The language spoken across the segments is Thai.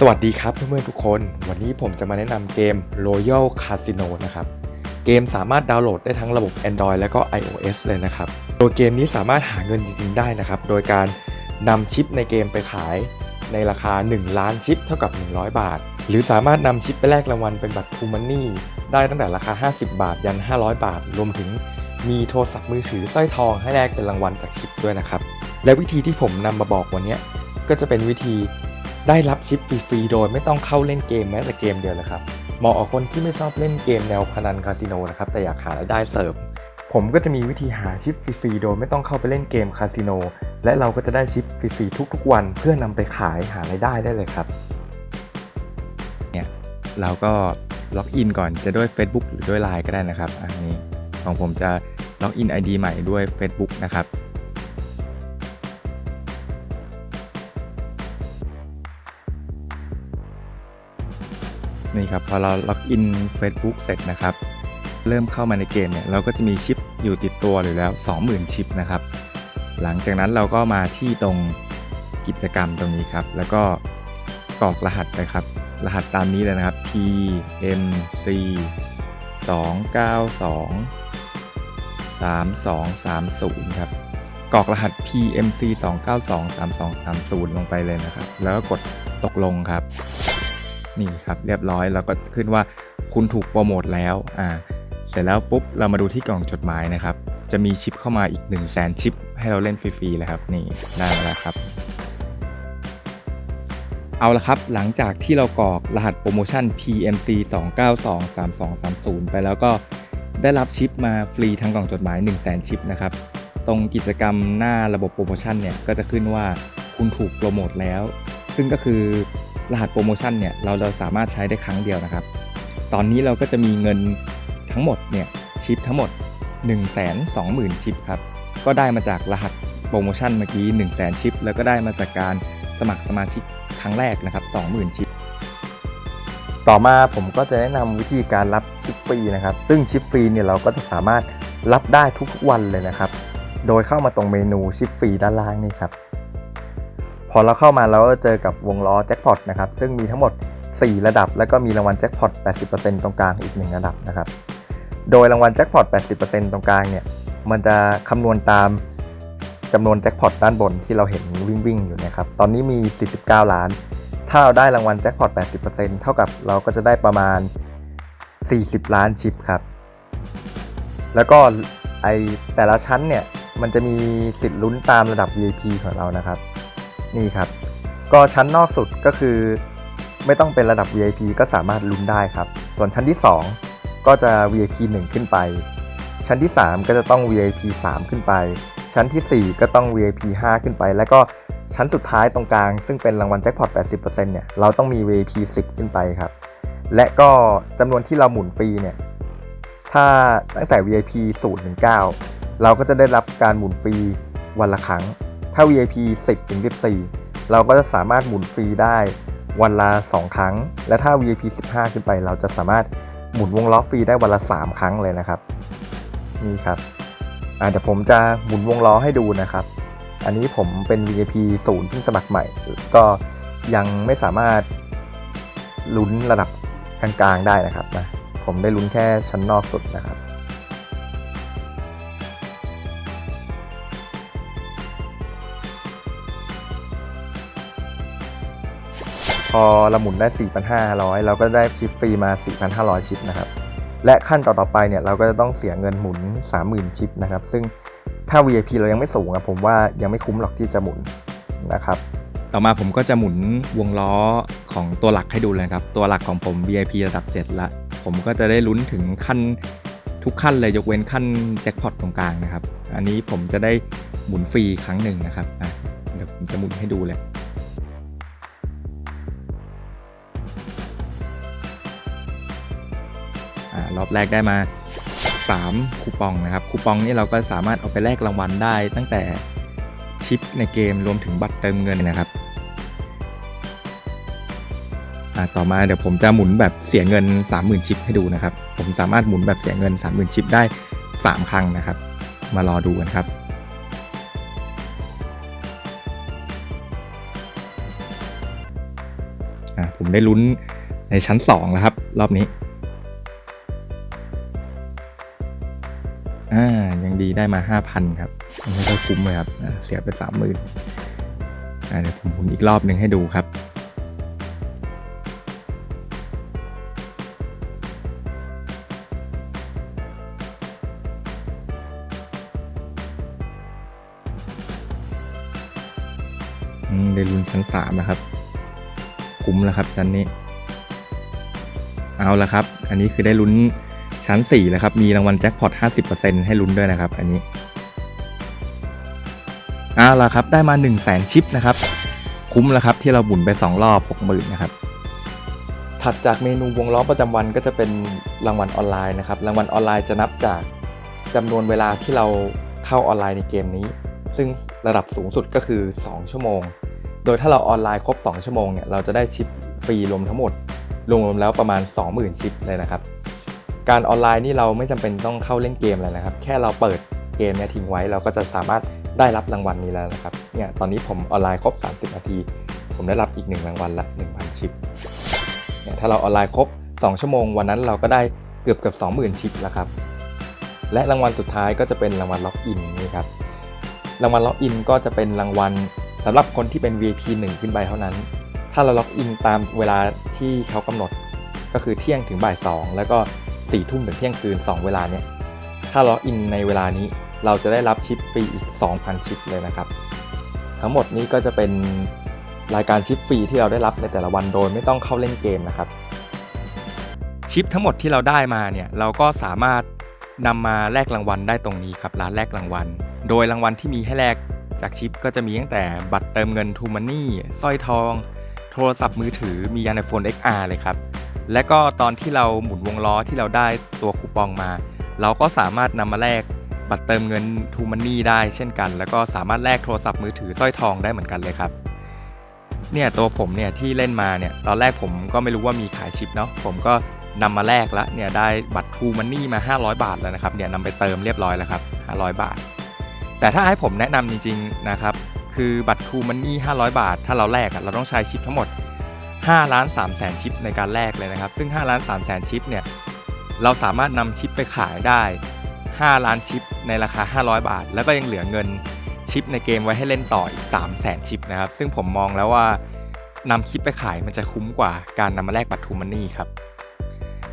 สวัสดีครับเพื่อนๆทุกคน วันนี้ผมจะมาแนะนำเกม Royal Casino นะครับเกมสามารถดาวน์โหลดได้ทั้งระบบ Android และก็ iOS เลยนะครับโดยเกมนี้สามารถหาเงินจริงๆได้นะครับ โดยการนำชิปในเกมไปขายในราคา 1 ล้านชิปเท่ากับ 100 บาท หรือสามารถนำชิปไปแลกรางวัลเป็นบัตร True Money ได้ตั้งแต่ราคา 50 บาท ยัน 500 บาท รวมถึงมีโทรศัพท์มือถือสร้อยทองให้แลกเป็นรางวัลจากชิปด้วยนะครับ และวิธีที่ผมนำมาบอกวันนี้ก็จะเป็นวิธี ได้รับชิปฟรีๆโดยไม่ต้องเข้าเล่นเกมแม้แต่เกมเดียวเลยครับเหมาะกับคนที่ไม่ชอบเล่นเกมแนวพนันคาสิโนนะครับแต่อยากหารายได้เสริมผมก็จะมีวิธีหาชิปฟรีๆโดยไม่ต้องเข้าไปเล่นเกมคาสิโน และเราก็จะได้ชิปฟรีๆทุกๆวันเพื่อนำไปขายหารายได้ได้เลยครับ เนี่ยเราก็ล็อกอินก่อนจะด้วย Facebook หรือด้วย Line ก็ได้นะครับ อันนี้ของผมจะล็อกอิน ID ใหม่ด้วย Facebook นะครับ นี่ครับพอเราล็อกอิน Facebook เสร็จนะครับ เริ่มเข้ามาในเกมเนี่ยเราก็จะมีชิปอยู่ติดตัวอยู่แล้ว 20,000 ชิปนะครับ หลังจากนั้นเราก็มาที่ตรงกิจกรรมตรงนี้ครับ แล้วก็กรอกรหัสไปครับ รหัสตามนี้เลยนะครับ P M C 292 3230 ครับกรอกรหัส P M C 292 3230 ลงไปเลยนะครับ แล้วก็กดตกลงครับ นี่ครับเรียบร้อยแล้วก็ขึ้นว่าคุณถูกโปรโมทแล้วอ่าเสร็จแล้วปุ๊บเรามาดูที่กล่องจดหมายนะครับ จะมีชิปเข้ามาอีก 1 0 0 0 0แสนชิป ให้เราเล่นฟรีๆเลยครับนี่ได้แล้วครับ เอาละครับหลังจากที่เรากรอกรหัสโปรโมชั่น PMC 2923230 ไปแล้วก็ได้รับชิปมาฟรีทั้งกล่องจดหมาย 1 0 0 0 0แสนชิปนะครับตรงกิจกรรมหน้าระบบโปรโมชั่นเนี่ยก็จะขึ้นว่าคุณถูกโปรโมทแล้ว ซึ่งก็คือ รหัสโปรโมชั่นเนี่ยเราเราสามารถใช้ได้ครั้งเดียวนะครับ ตอนนี้เราก็จะมีเงินทั้งหมดเนี่ยชิปทั้งหมด 1 2 0 0 0 0 ชิปครับ ก็ได้มาจากรหัสโปรโมชั่นเมื่อกี้ 1 0 0 0 0 0 ชิป แล้วก็ได้มาจากการสมัครสมาชิกครั้งแรกนะครับ 20,000 ชิป ต่อมาผมก็จะแนะนำวิธีการรับชิปฟรีนะครับ ซึ่งชิปฟรีเนี่ยเราก็จะสามารถรับได้ทุกๆวันเลยนะครับ โดยเข้ามาตรงเมนูชิปฟรีด้านล่างนี่ครับ พอเราเข้ามาเราก็เจอกับวงล้อแจ็คพอตนะครับซึ่งมีทั้งหมด 4 ระดับ แล้วก็มีรางวัลแจ็คพอต 80%ตรงกลางอีก 1 ระดับนะครับ โดยรางวัลแจ็คพอต 80%ตรงกลางเนี่ย มันจะคำนวณตามจำนวนแจ็คพอตด้านบนที่เราเห็นวิ่งวิ่งอยู่นะครับ ตอนนี้มี 49 ล้าน ถ้าเราได้รางวัลแจ็คพอต 80%เท่ากับเราก็จะได้ประมาณ 40 ล้านชิปครับ แล้วก็ไอแต่ละชั้นเนี่ย มันจะมีสิทธิ์ลุ้นตามระดับ VIP ของเรานะครับ นี่ครับ ก็ชั้นนอกสุดก็คือ ไม่ต้องเป็นระดับ VIP ก็สามารถลุ้นได้ครับ ส่วนชั้นที่ 2 ก็จะ VIP 1 ขึ้นไป ชั้นที่ 3 ก็จะต้อง VIP 3 ขึ้นไป ชั้นทีสี่ 4 ก็ต้อง VIP 5 ขึ้นไป แล้วก็ชั้นสุดท้ายตรงกลาง ซึ่งเป็นรางวัลแจ็คพอต 80%เนี่ยเราต้องมี VIP 10 ขึ้นไปครับ และก็จำนวนที่เราหมุนฟรีเนี่ยถ้าตั้งแต่ VIP 0ถึง9เราก็จะได้รับการหมุนฟรีวันละครั้ง ถ้า VIP 10ถึง14 เราก็จะสามารถหมุนฟรีได้วันละ 2 ครั้ง และถ้า VIP 15 ขึ้นไป เราจะสามารถหมุนวงล้อฟรีได้วันละ 3 ครั้งเลยนะครับ นี่ครับอาเดี๋ยวผมจะหมุนวงล้อให้ดูนะครับ อันนี้ผมเป็น VIP 0เพิ่งสมัครใหม่ ก็ยังไม่สามารถลุ้นระดับกลางๆได้นะครับนะผมได้ลุ้นแค่ชั้นนอกสุดนะครับ อเราหมุนได้ 4,500 เราก็ได้ชิปฟรีมา 4,500 ชิปนะครับ และขั้นต่อๆไปเนี่ยเราก็จะต้องเสียเงินหมุน 30,000 ชิปนะครับ ซึ่งถ้า VIP เรายังไม่สูงอะผมว่ายังไม่คุ้มหรอกที่จะหมุนนะครับ ต่อมาผมก็จะหมุนวงล้อของตัวหลักให้ดูเลยครับ ตัวหลักของผม VIP ระดับ 7 ละ ผมก็จะได้ลุ้นถึงขั้นทุกขั้นเลยยกเว้นขั้นแจ็คพอตตรงกลางนะครับ อันนี้ผมจะได้หมุนฟรีครั้งหนึ่งนะครับอะเดี๋ยวผมจะหมุนให้ดูเลย รอบแรกได้มา 3 คูปองนะครับ คูปองนี่เราก็สามารถเอาไปแลกรางวัลได้ ตั้งแต่ชิปในเกมรวมถึงบัตรเติมเงินนะครับต่อมาเดี๋ยวผมจะหมุนแบบเสียเงิน 30,000 ชิปให้ดูนะครับ ผมสามารถหมุนแบบเสียเงิน 30,000 ชิปได้ 3 ครั้งนะครับ มารอดูกันครับผมได้ลุ้นในชั้น 2 แล้วครับ รอบนี้ ดีได้มา 5,000 ครับอันก็คุ้มเลยครับเสียไป 30,000อ่าเดี๋ยวผมหมุนอีกรอบหนึ่งให้ดูครับได้ลุ้นชั้นสามนะครับ คุ้มแล้วครับชั้นนี้ เอาละครับ อันนี้คือได้ลุ้น ชั้น4แล้วครับ มีรางวัลแจ็คพอต 50%ให้ลุ้นด้วยนะครับ อันนี้เอาละครับ ได้มา 1 0 0 0 0แชิปนะครับ คุ้มแล้วครับที่เราบุนไป 2 รอบ 60,000นะครับ ถัดจากเมนูวงล้อประจำวันก็จะเป็นรางวัลออนไลน์นะครับ รางวัลออนไลน์จะนับจากจำนวนเวลาที่เราเข้าออนไลน์ในเกมนี้ ซึ่งระดับสูงสุดก็คือ 2 ชั่วโมง โดยถ้าเราออนไลน์ครบ 2 ชั่วโมงเนี่ย เราจะได้ชิปฟรีรวมทั้งหมด รวมๆแล้วประมาณ 20,000 ชิปเลยนะครับ การออนไลน์นี่เราไม่จำเป็นต้องเข้าเล่นเกมเลยนะครับ แค่เราเปิดเกมเนี่ยทิ้งไว้เราก็จะสามารถได้รับรางวัลนี้แล้วนะครับเนี่ยตอนนี้ผมออนไลน์ครบ 30 นาที ผมได้รับอีก 1 รางวัลละ 1,000 ชิปเนี่ยถ้าเราออนไลน์ครบ 2 ชั่วโมง วันนั้นเราก็ได้เกือบเกือบ20,000 ชิปแล้วครับ และรางวัลสุดท้ายก็จะเป็นรางวัลล็อกอินนี่ครับรางวัลล็อกอินก็จะเป็นรางวัลสำหรับคนที่เป็น VIP 1 ขึ้นไปเท่านั้น ถ้าเราล็อกอินตามเวลาที่เขากำหนดก็คือเที่ยงถึงบ่าย 2 แล้วก็ 4ทุ่มถึงเที่ยงคืน 2 เวลาเนี่ย ถ้าล็อกอินในเวลานี้ เราจะได้รับชิปฟรีอีก 2,000 ชิปเลยนะครับ ทั้งหมดนี้ก็จะเป็นรายการชิปฟรีที่เราได้รับในแต่ละวันโดยไม่ต้องเข้าเล่นเกมนะครับ ชิปทั้งหมดที่เราได้มาเนี่ย เราก็สามารถนำมาแลกรางวัลได้ตรงนี้ครับร้านแลกรางวัล โดยรางวัลที่มีให้แลกจากชิปก็จะมีตั้งแต่บัตรเติมเงินทูมันนี่สร้อยทอง โทรศัพท์มือถือมียัน iPhone XR เลยครับ และก็ตอนที่เราหมุนวงล้อที่เราได้ตัวคูปองมา เราก็สามารถนำมาแลกบัตรเติมเงินทูมันนี่ได้เช่นกัน แล้วก็สามารถแลกโทรศัพท์มือถือสร้อยทองได้เหมือนกันเลยครับเนี่ยตัวผมเนี่ยที่เล่นมาเนี่ยตอนแรกผมก็ไม่รู้ว่ามีขายชิปเนาะผมก็นำมาแลกแล้วเนี่ยได้บัตรทูมันนี่มา 500 บาทแล้วนะครับเนี่ยนำไปเติมเรียบร้อยแล้วครับ 500 บาท แต่ถ้าให้ผมแนะนำจริงๆนะครับคือบัตรทูมันนี่500 บาท ถ้าเราแลกเราต้องใช้ชิปทั้งหมด 5ล้าน3แสนชิปในการแลกเลยนะครับ ซึ่ง5ล้าน3แสนชิปเนี่ยเราสามารถนำชิปไปขายได้ 5 ล้านชิปในราคา 500 บาท แล้วก็ยังเหลือเงินชิปในเกมไว้ให้เล่นต่ออีก3แสนชิปนะครับ ซึ่งผมมองแล้วว่านำชิปไปขายมันจะคุ้มกว่าการนำมาแลกบัตรทูมันนี่ครับ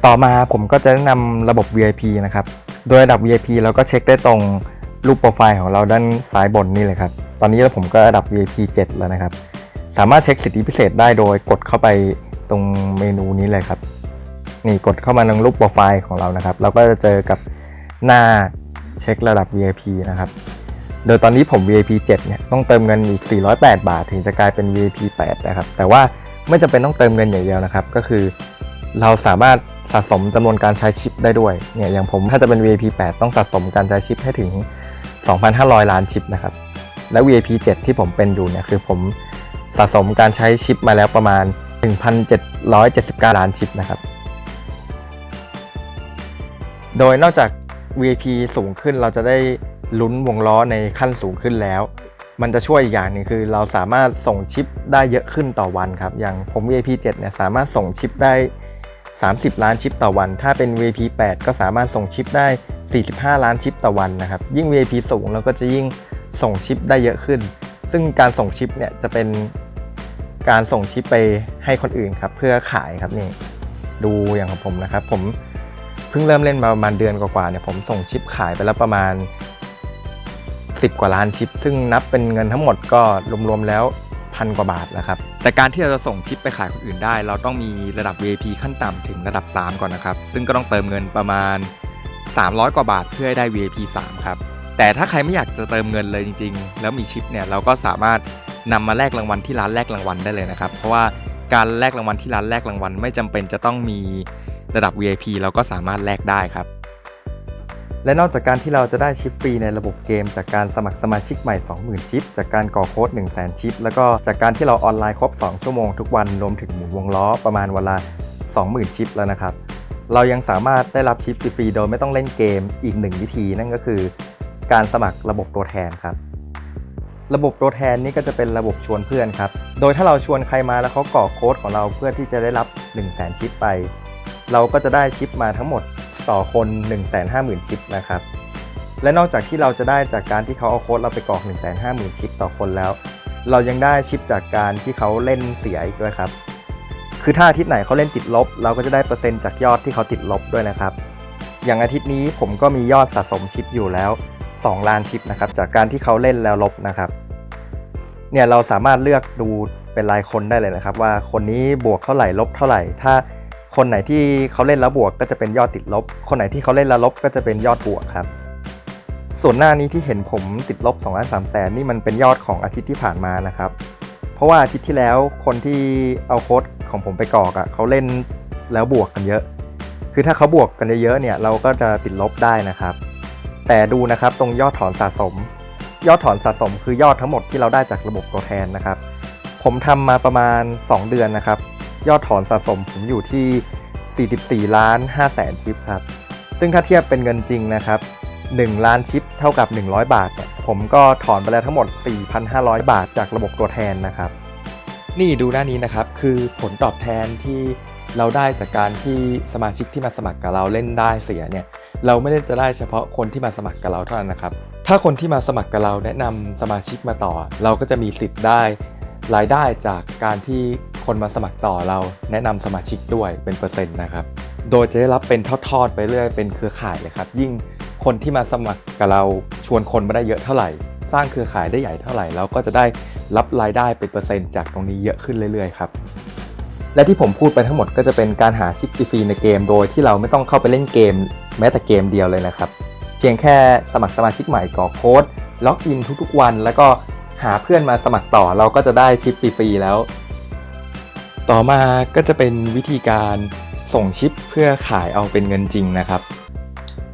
ต่อมาผมก็จะแนะนำระบบ VIP นะครับ โดยระดับ VIP เราก็เช็คได้ตรงรูปโปรไฟล์ของเราด้านซ้ายบนนี่เลยครับ ตอนนี้ผมก็ระดับ VIP 7 แล้วนะครับ สามารถเช็คสิทธิพิเศษได้โดยกดเข้าไปตรงเมนูนี้เลยครับ นี่กดเข้ามาในรูปโปรไฟล์ของเรานะครับ เราก็จะเจอกับหน้าเช็คระดับ VIP นะครับ โดยตอนนี้ผม VIP 7เนี่ยต้องเติมเงินอีก 408 บาท ถึงจะกลายเป็น VIP 8 นะครับ แต่ว่าไม่จำเป็นต้องเติมเงินอย่างเดียวนะครับ ก็คือเราสามารถสะสมจำนวนการใช้ชิปได้ด้วย เนี่ยอย่างผมถ้าจะเป็น VIP 8 ต้องสะสมการใช้ชิปให้ถึง 2,500 ล้านชิปนะครับ และ VIP 7 ที่ผมเป็นอยู่เนี่ยคือผม สะสมการใช้ชิปมาแล้วประมาณ 1,779 ล้านชิปนะครับ โดยนอกจาก VIP สูงขึ้นเราจะได้ลุ้นวงล้อในขั้นสูงขึ้นแล้ว มันจะช่วยอีกอย่างหนึ่งคือ เราสามารถส่งชิปได้เยอะขึ้นต่อวันครับ อย่างผม VIP 7เนี่ยสามารถส่งชิปได้ 30 ล้านชิปต่อวัน ถ้าเป็น VIP 8 ก็สามารถส่งชิปได้ 45 ล้านชิปต่อวันนะครับ ยิ่ง VIP สูงเราก็จะยิ่งส่งชิปได้เยอะขึ้น ซึ่งการส่งชิปเนี่ยจะเป็นการส่งชิปไปให้คนอื่นครับ เพื่อขายครับนี่ดูอย่างของผมนะครับ ผมเพิ่งเริ่มเล่นมาประมาณเดือนกว่าๆเนี่ยผมส่งชิปขายไปแล้วประมาณ 10 กว่าล้านชิป ซึ่งนับเป็นเงินทั้งหมดก็รวมๆแล้วพันกว่าบาทแล้วครับ แต่การที่เราจะส่งชิปไปขายคนอื่นได้ เราต้องมีระดับ VIP ขั้นต่ำถึงระดับ 3 ก่อนนะครับ ซึ่งก็ต้องเติมเงินประมาณ 300 กว่าบาทเพื่อให้ได้ VIP 3 ครับ แต่ถ้าใครไม่อยากจะเติมเงินเลยจริง ๆ แล้วมีชิปเนี่ยเราก็สามารถนำมาแลกรางวัลที่ร้านแลกรางวัลได้เลยนะครับ เพราะว่าการแลกรางวัลที่ร้านแลกรางวัลไม่จำเป็นจะต้องมีระดับ VIP เราก็สามารถแลกได้ครับ และนอกจากการที่เราจะได้ชิปฟรีในระบบเกม จากการสมัครสมาชิกใหม่ 20,000 ชิป จากการก่อโค้ด 1 0 0 0 0 0 ชิป แล้วก็จากการที่เราออนไลน์ครบ 2 ชั่วโมงทุกวันรวมถึงหมุนวงล้อประมาณวันละ20,000 ชิปแล้วนะครับ เรายังสามารถได้รับชิปฟรีโดยไม่ต้องเล่นเกมอีกหนึ่งวิธีนั่นก็คือ การสมัครระบบตัวแทนครับ ระบบตัวแทนนี่ก็จะเป็นระบบชวนเพื่อนครับ โดยถ้าเราชวนใครมาแล้วเขากรอกโค้ดของเราเพื่อที่จะได้รับ 1 0 0 0 0แชิปไป เราก็จะได้ชิปมาทั้งหมดต่อคน 1 5 0 0 0 0 ชิปนะครับ และนอกจากที่เราจะได้จากการที่เขาเอาโค้ดเราไปกรอก 1 5 0 0 0 0 ชิปต่อคนแล้ว เรายังได้ชิปจากการที่เขาเล่นเสียอีกด้วยครับ คือถ้าอาทิตย์ไหนเขาเล่นติดลบ เราก็จะได้เปอร์เซ็นต์จากยอดที่เขาติดลบด้วยนะครับ อย่างอาทิตย์นี้ผมก็มียอดสะสมชิปอยู่แล้ว 2 ล้านชิปนะครับจากการที่เขาเล่นแล้วลบนะครับเนี่ยเราสามารถเลือกดูเป็นรายคนได้เลยนะครับ ว่าคนนี้บวกเท่าไหร่ลบเท่าไหร่ ถ้าคนไหนที่เขาเล่นแล้วบวกก็จะเป็นยอดติดลบ คนไหนที่เขาเล่นแล้วลบก็จะเป็นยอดบวกครับ ส่วนหน้านี้ที่เห็นผมติดลบ2ล้าน3แสนนี่มันเป็นยอดของอาทิตย์ที่ผ่านมานะครับ เพราะว่าอาทิตย์ที่แล้วคนที่เอาโค้ดของผมไปกรอกอะ่ะเขาเล่นแล้วบวกกันเยอะ คือถ้าเขาบวกกันเยอะๆเนี่ยเราก็จะติดลบได้นะครับ แต่ดูนะครับตรงยอดถอนสะสม ยอดถอนสะสมคือยอดทั้งหมดที่เราได้จากระบบตัวแทนนะครับ ผมทำมาประมาณ 2 เดือนนะครับ ยอดถอนสะสมผมอยู่ที่ 44 ล้าน5แสนชิปครับ ซึ่งถ้าเทียบเป็นเงินจริงนะครับ 1 ล้านชิปเท่ากับ 100 บาท ผมก็ถอนไปแล้วทั้งหมด 4,500 บาทจากระบบตัวแทนนะครับ นี่ดูหน้านี้นะครับคือผลตอบแทนที่เราได้จากการที่สมาชิกที่มาสมัครกับเราเล่นได้เสียเนี่ย เราไม่ได้จะได้เฉพาะคนที่มาสมัครกับเราเท่านั้นนะครับ ถ้าคนที่มาสมัครกับเราแนะนำสมาชิกมาต่อ เราก็จะมีสิทธิ์ได้รายได้จากการที่คนมาสมัครต่อเราแนะนำสมาชิกด้วยเป็นเปอร์เซ็นต์นะครับ โดยจะได้รับเป็นทอดๆไปเรื่อยเป็นเครือข่ายเลยครับ ยิ่งคนที่มาสมัครกับเราชวนคนมาได้เยอะเท่าไหร่ สร้างเครือข่ายได้ใหญ่เท่าไหร่เราก็จะได้รับรายได้เป็นเปอร์เซ็นต์จากตรงนี้เยอะขึ้นเรื่อยๆครับ และที่ผมพูดไปทั้งหมดก็จะเป็นการหาชิปฟรีในเกม โดยที่เราไม่ต้องเข้าไปเล่นเกม แม้แต่เกมเดียวเลยนะครับ เพียงแค่สมัครสมาชิกใหม่กรอกโค้ดล็อกอินทุกๆวัน แล้วก็หาเพื่อนมาสมัครต่อเราก็จะได้ชิปฟรีแล้ว ต่อมาก็จะเป็นวิธีการส่งชิปเพื่อขายเอาเป็นเงินจริงนะครับ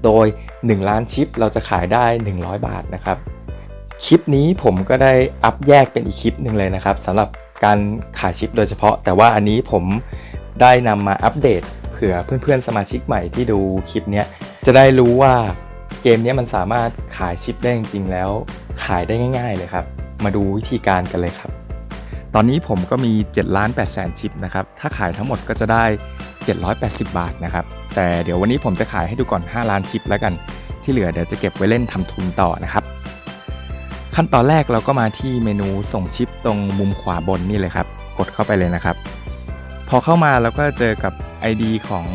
โดย 1 ล้านชิปเราจะขายได้ 100 บาทนะครับ คลิปนี้ผมก็ได้อัพแยกเป็นอีกคลิปหนึ่งเลยนะครับสำหรับ การขายชิปโดยเฉพาะ แต่ว่าอันนี้ผมได้นำมาอัปเดตเผื่อเพื่อนๆสมาชิกใหม่ที่ดูคลิปนี้จะได้รู้ว่าเกมนี้มันสามารถขายชิปได้จริงๆแล้วขายได้ง่าย ๆ เลยครับ มาดูวิธีการกันเลยครับ ตอนนี้ผมก็มี7ล้าน8แสนชิปนะครับ ถ้าขายทั้งหมดก็จะได้ 780 บาทนะครับ แต่เดี๋ยววันนี้ผมจะขายให้ดูก่อน 5 ล้านชิปแล้วกัน ที่เหลือเดี๋ยวจะเก็บไว้เล่นทำทุนต่อนะครับ ขั้นตอนแรกเราก็มาที่เมนูส่งชิปตรงมุมขวาบนนี่เลยครับ กดเข้าไปเลยนะครับ พอเข้ามาเราก็เจอกับ ID ของ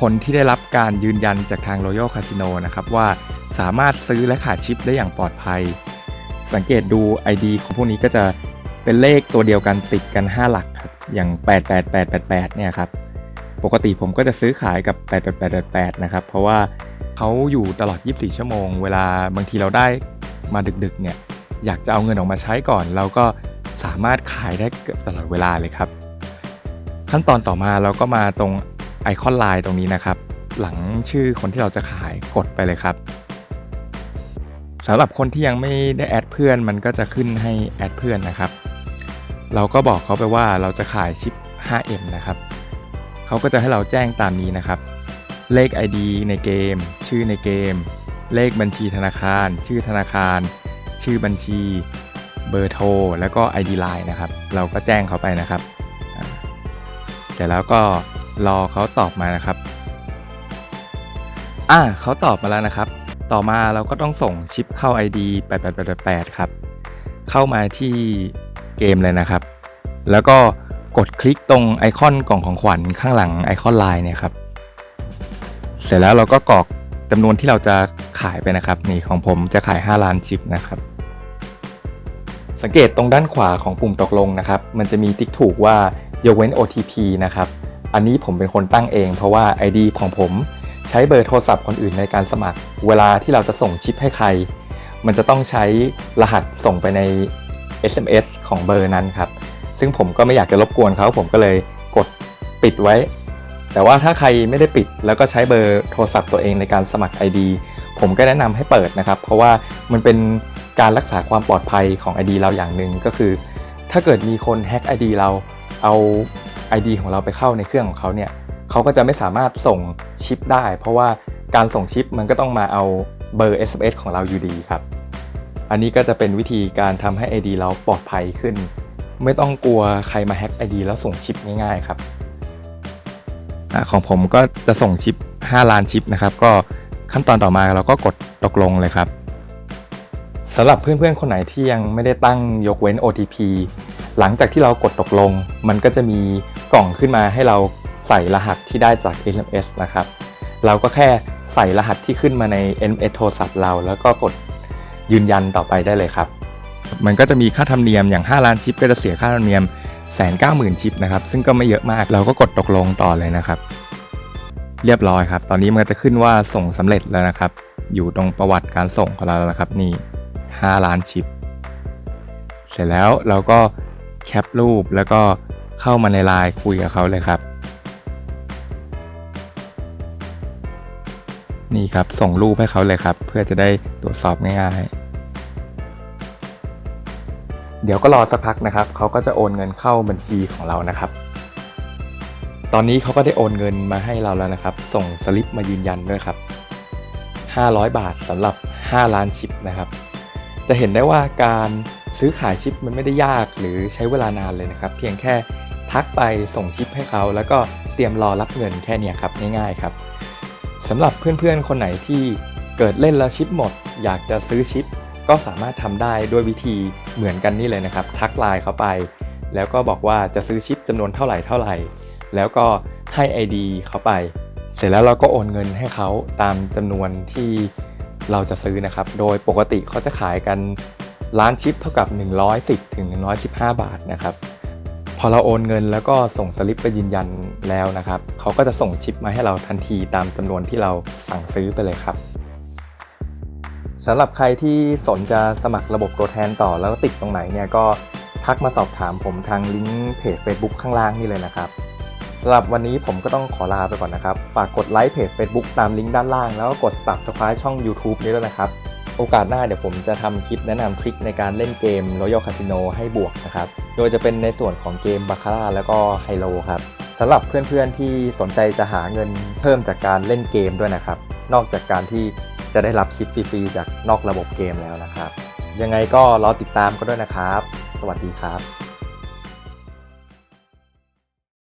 คนที่ได้รับการยืนยันจากทาง Royal Casino นะครับว่าสามารถซื้อและขายชิปได้อย่างปลอดภัย สังเกตดู ID ของพวกนี้ก็จะเป็นเลขตัวเดียวกันติดกัน 5 หลักครับอย่าง 88888 เนี่ยครับปกติผมก็จะซื้อขายกับ 88888 นะครับ เพราะว่าเขาอยู่ตลอด 24 ชั่วโมง เวลาบางทีเราได้ มาดึกๆเนี่ยอยากจะเอาเงินออกมาใช้ก่อน เราก็สามารถขายได้ตลอดเวลาเลยครับ ขั้นตอนต่อมาเราก็มาตรงไอคอนไลน์ตรงนี้นะครับ หลังชื่อคนที่เราจะขายกดไปเลยครับสำหรับคนที่ยังไม่ได้แอดเพื่อนมันก็จะขึ้นให้แอดเพื่อนนะครับ เราก็บอกเขาไปว่าเราจะขายชิป 5M นะครับเขาก็จะให้เราแจ้งตามนี้นะครับ เลข ID ในเกม ชื่อในเกม เลขบัญชีธนาคาร ชื่อธนาคาร ชื่อบัญชี เบอร์โทร แล้วก็ ID Line นะครับ เราก็แจ้งเขาไปนะครับแต่แล้วก็รอเขาตอบมานะครับ อ่าเขาตอบมาแล้วนะครับ ต่อมาเราก็ต้องส่งชิปเข้า ID 8888ครับ เข้ามาที่เกมเลยนะครับ แล้วก็กดคลิกตรงไอคอนกล่องของขวัญข้างหลังไอคอนไลน์เนี่ยครับ เสร็จแล้วเราก็กรอก จำนวนที่เราจะขายไปนะครับนี่ของผมจะขาย 5 ล้านชิปนะครับ สังเกตตรงด้านขวาของปุ่มตกลงนะครับ มันจะมีติ๊กถูกว่ายกเว้น OTP นะครับ อันนี้ผมเป็นคนตั้งเอง เพราะว่า ID ของผมใช้เบอร์โทรศัพท์คนอื่นในการสมัคร เวลาที่เราจะส่งชิปให้ใคร มันจะต้องใช้รหัสส่งไปใน SMS ของเบอร์นั้นครับ ซึ่งผมก็ไม่อยากจะรบกวนเขาผมก็เลยกดปิดไว้ แต่ว่าถ้าใครไม่ได้ปิดแล้วก็ใช้เบอร์โทรศัพท์ตัวเองในการสมัคร ID ผมก็แนะนำให้เปิดนะครับ เพราะว่ามันเป็นการรักษาความปลอดภัยของ ID เราอย่างหนึ่งก็คือ ถ้าเกิดมีคนแฮ็ก ID เราเอา ID ของเราไปเข้าในเครื่องของเขาเนี่ยเขาก็จะไม่สามารถส่งชิปได้ เพราะว่าการส่งชิปมันก็ต้องมาเอาเบอร์ SMS ของเราอยู่ดีครับ อันนี้ก็จะเป็นวิธีการทำให้ ID เราปลอดภัยขึ้น ไม่ต้องกลัวใครมาแฮ็ก ID แล้วส่งชิปง่ายๆครับ ของผมก็จะส่งชิป 5 ล้านชิปนะครับ ก็ขั้นตอนต่อมาเราก็กดตกลงเลยครับสำหรับเพื่อนๆ คนไหนที่ยังไม่ได้ตั้งยกเว้น OTP หลังจากที่เรากดตกลง มันก็จะมีกล่องขึ้นมาให้เราใส่รหัสที่ได้จาก SMS นะครับ เราก็แค่ใส่รหัสที่ขึ้นมาใน SMS โทรศัพท์เรา แล้วก็กดยืนยันต่อไปได้เลยครับ มันก็จะมีค่าธรรมเนียมอย่าง 5 ล้านชิปก็จะเสียค่าธรรมเนียม แสนเก้าหมื่นชิปนะครับ ซึ่งก็ไม่เยอะมาก เราก็กดตกลงต่อเลยนะครับ เรียบร้อยครับ ตอนนี้มันจะขึ้นว่าส่งสำเร็จแล้วนะครับ อยู่ตรงประวัติการส่งของเราแล้วนะครับ นี่ 5 ล้านชิป เสร็จแล้วเราก็แคปรูปแล้วก็เข้ามาในไลน์คุยกับเขาเลยครับ นี่ครับส่งรูปให้เขาเลยครับ เพื่อจะได้ตรวจสอบง่ายๆ เดี๋ยวก็รอสักพักนะครับเขาก็จะโอนเงินเข้าบัญชีของเรานะครับ ตอนนี้เขาก็ได้โอนเงินมาให้เราแล้วนะครับ ส่งสลิปมายืนยันด้วยครับ 500 บาทสำหรับ 5 ล้านชิปนะครับ จะเห็นได้ว่าการซื้อขายชิปมันไม่ได้ยากหรือใช้เวลานานเลยนะครับ เพียงแค่ทักไปส่งชิปให้เขา แล้วก็เตรียมรอรับเงินแค่นี้ครับง่ายๆครับสำหรับเพื่อนๆคนไหนที่เกิดเล่นแล้วชิปหมด อยากจะซื้อชิป ก็สามารถทำได้ด้วยวิธีเหมือนกันนี่เลยนะครับ ทักไลน์เขาไป แล้วก็บอกว่าจะซื้อชิปจำนวนเท่าไหร่เท่าไหร่ แล้วก็ให้ ID เขาไป เสร็จแล้วเราก็โอนเงินให้เขาตามจำนวนที่เราจะซื้อนะครับ โดยปกติเขาจะขายกันล้านชิปเท่ากับ 110ถึง115 บาทนะครับ พอเราโอนเงินแล้วก็ส่งสลิปไปยืนยันแล้วนะครับ เขาก็จะส่งชิปมาให้เราทันทีตามจำนวนที่เราสั่งซื้อไปเลยครับ สำหรับใครที่สนจะสมัครระบบตัวแทนต่อแล้วติดตรงไหนเนี่ยก็ทักมาสอบถามผมทางลิงก์เพจ Facebook ข้างล่างนี่เลยนะครับสำหรับวันนี้ผมก็ต้องขอลาไปก่อนนะครับ ฝากกดไลค์เพจ Facebook ตามลิงก์ด้านล่าง แล้วก็กด Subscribe ช่อง YouTube นี้ด้วยนะครับ โอกาสหน้าเดี๋ยวผมจะทำคลิปแนะนำทริคในการเล่นเกม Royal Casino ให้บวกนะครับ โดยจะเป็นในส่วนของเกมบาคาร่าแล้วก็ไฮโลครับสำหรับเพื่อนๆที่สนใจจะหาเงินเพิ่มจากการเล่นเกมด้วยนะครับ นอกจากการที่ จะได้รับชิปฟรีๆจากนอกระบบเกมแล้วนะครับ ยังไงก็รอติดตามกันด้วยนะครับ สวัสดีครับ